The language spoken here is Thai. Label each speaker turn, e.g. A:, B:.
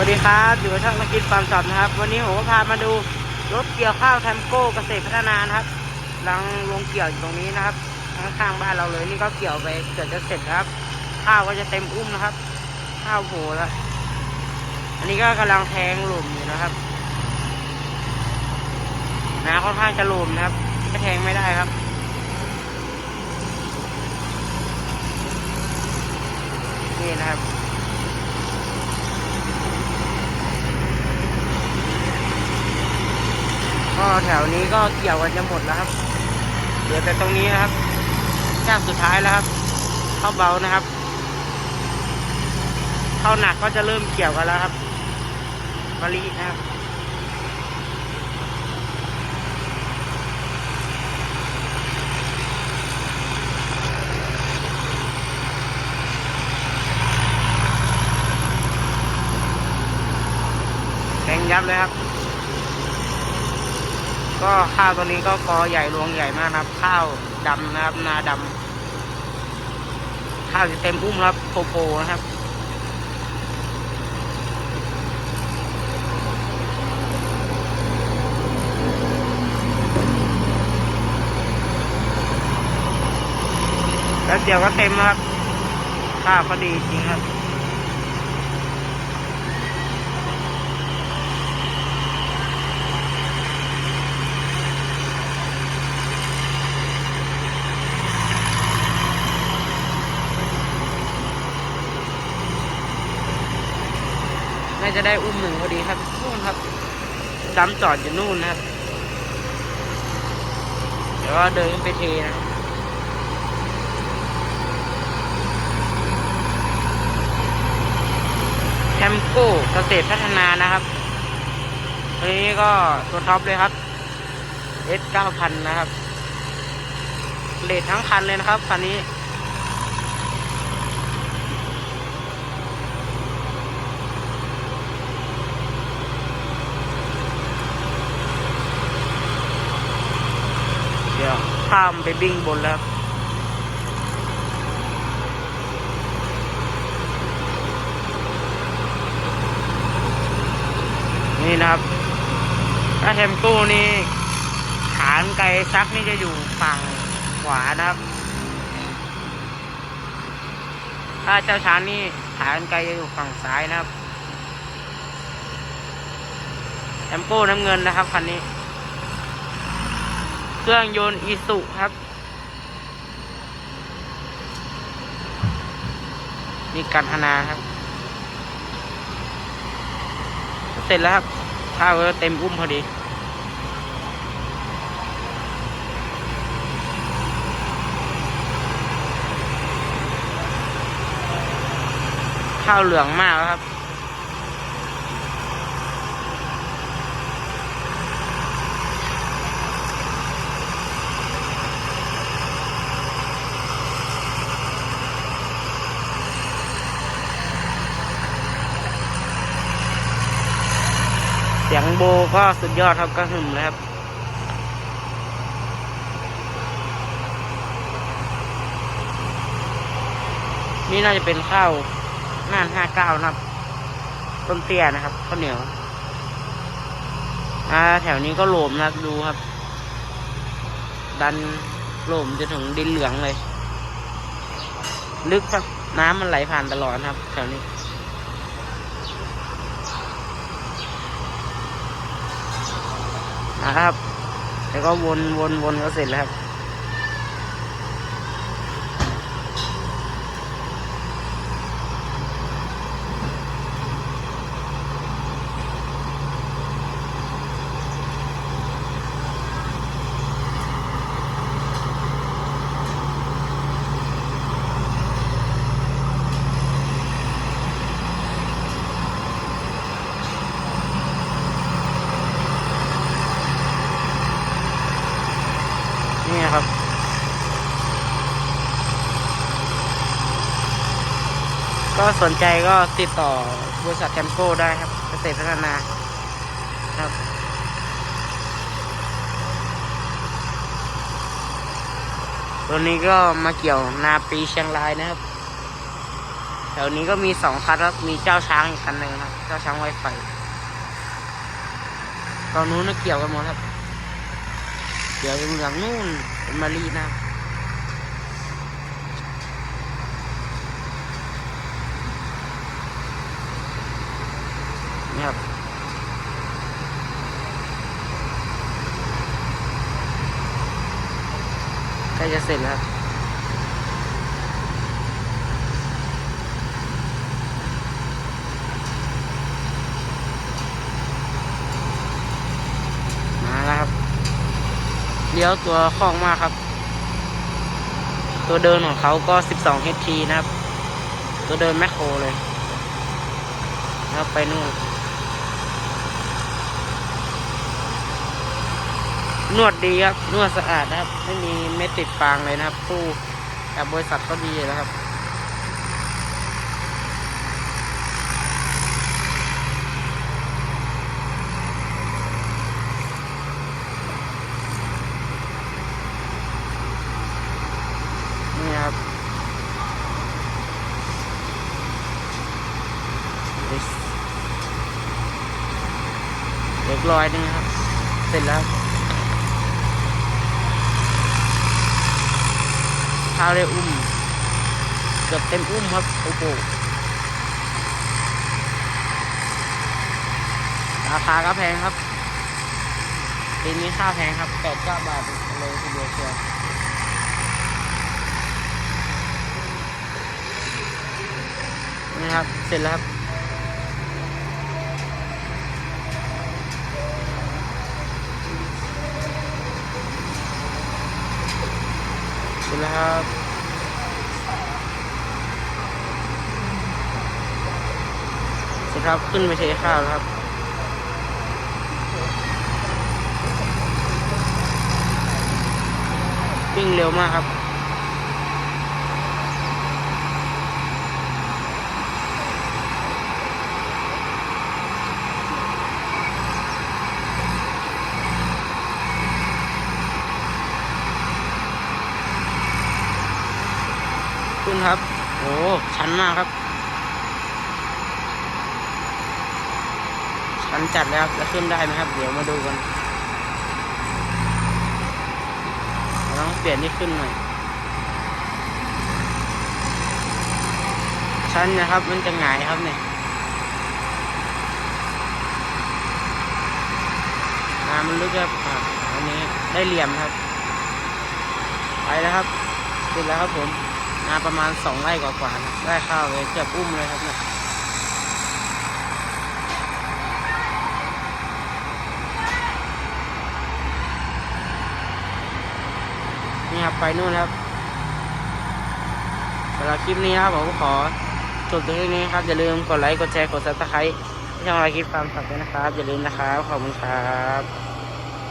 A: วัสดีครับอยู่กับช่องนักกินฟาร์มช็อปนะครับ วันนี้ผมก็พามาดูรถเกี่ยวข้าวแทมโก้เกษตรพัฒนานะครับกำลังลงเกี่ยวอยู่ตรงนี้นะครับข้างๆบ้านเราเลยนี่ก็เกี่ยวไปเกือบจะเสร็จครับ ข้าวก็จะเต็มอุ้มนะครับ ข้าวโผล่แล้วอันนี้ก็กำลังแทงหลุมอยู่นะครับน้ำค่อนข้างจะหลุมนะครับจะแทงไม่ได้ครับนี่นะครับ แถวนี้ก็เกี่ยวกันจะหมดแล้วครับ เหลือแต่ตรงนี้นะครับช่างสุดท้ายแล้วครับ เข้าเบานะครับ เข้าหนักก็จะเริ่มเกี่ยวกันแล้วครับมะลินะครับแทงยับเลยครับ ก็ข้าวตัวนี้ก็กอใหญ่รวงใหญ่มากนะครับ ข้าวดำนะครับ นาดำข้าวจะเต็มอุ้มครับโปโปนะครับแล้วเดี๋ยวก็เต็มนะครับข้าวก็ดีจริงครับ น่าจะได้อุ้มหนึ่งพอดีครับนู่นครับดำจอดอยู่นู่นนะครับเดี๋ยวเดินไปเทนะแคมโก้เกษตรพัฒนานะครับตัวนี้ก็ตัวท็อปเลยครับ S 9 0 0 0 นะครับเลททั้งคันเลยนะครับคันนี้ เดี๋ยวข้ามไปบิ้งบนแล้วนี่นะครับ ถ้าเทมโก้นี่ฐานไกลซักนี่จะอยู่ฝั่งขวานะครับ ถ้าเจ้าช้างนี่ฐานไกลจะอยู่ฝั่งซ้ายนะครับเทมโก้น้ำเงินนะครับคันนี้ เครื่องยนต์อีสุครับ มีการพนาครับ เสร็จแล้วครับข้าวเต็มอุ้มพอดีข้าวเหลืองมากแล้วครับ เสียงโบก็สุดยอดครับก็หึมเลยครับนี่น่าจะเป็นข้าวน่านห้าเก้านะครับ ต้นเตี้ยนะครับข้าวเหนียวอ่าแถวนี้ก็โหลมนะครับดูครับ ดันโหลมจะถึงดินเหลืองเลย ลึกครับน้ำมันไหลผ่านตลอดครับ แถวนี้ นะ ครับ แล้วก็วนวนวนก็เสร็จแล้วครับ ก็สนใจก็ติดต่อบริษัทแคมโก้ได้ครับ เกษตรพัฒนาครับตัวนี้ก็มาเกี่ยวนาปีเชียงรายนะครับแถวนี้ก็มีสองคันครับมีเจ้าช้างอีกคันหนึ่งครับ เจ้าช้างไวไฟตอนนู้นน่ะเกี่ยวกันหมดครับ เกี่ยวอยู่หลังนู่นเป็นมารีนะครับ จะเสร็จแล้วมาแล้วครับเลี้ยวตัวคล่องมากครับ ตัวเดินของเขาก็ 12 HT นะครับ ตัวเดินแมคโครเลย แล้วไปนู่น นวดดีครับ นวดสะอาดนะครับ ไม่มีเม็ดติดฟางเลยนะครับ ตู้แต่บริษัทก็ดีแล้วครับนี่ครับเล็กรอยนึงครับ เสร็จแล้ว ข้าวได้อุ้ม เกือบเต็มอุ้มครับ โอ้โหราคาก็แพงครับปีนี้ข้าวแพงครับแปดเก้าบาทเลยทีเดียวเชียวนะครับ เสร็จแล้วครับ เสร็จแล้ว ครับสครับ ขึ้นไปเทข้าวแล้วครับวิ่งเร็วมากครับ ครับ โอ้ชันมากครับชันจัดแล้วครับจะขึ้นได้ไหมครับ เดี๋ยวมาดูกันต้องเปลี่ยนที่ขึ้นหน่อยชันนะครับ มันจะหงายครับเนี่ยน้ำมันลึกครับอันนี้ได้เหลี่ยมครับ ไปแล้วครับเสร็จแล้วครับผม นาประมาณสองไร่กว่าๆนะได้ข้าวเลยเกือบอุ้มเลยครับเนี่ยนี่ครับไปนู่นครับสำหรับคลิปนี้นะครับผมขอจบตรงนี้ครับ อย่าลืมกดไลค์ กดแชร์ กดซับสไครต์ที่ช่องไลค์คลิปฟาร์มสัตว์ด้วยนะครับ อย่าลืมนะครับ ขอบคุณครับ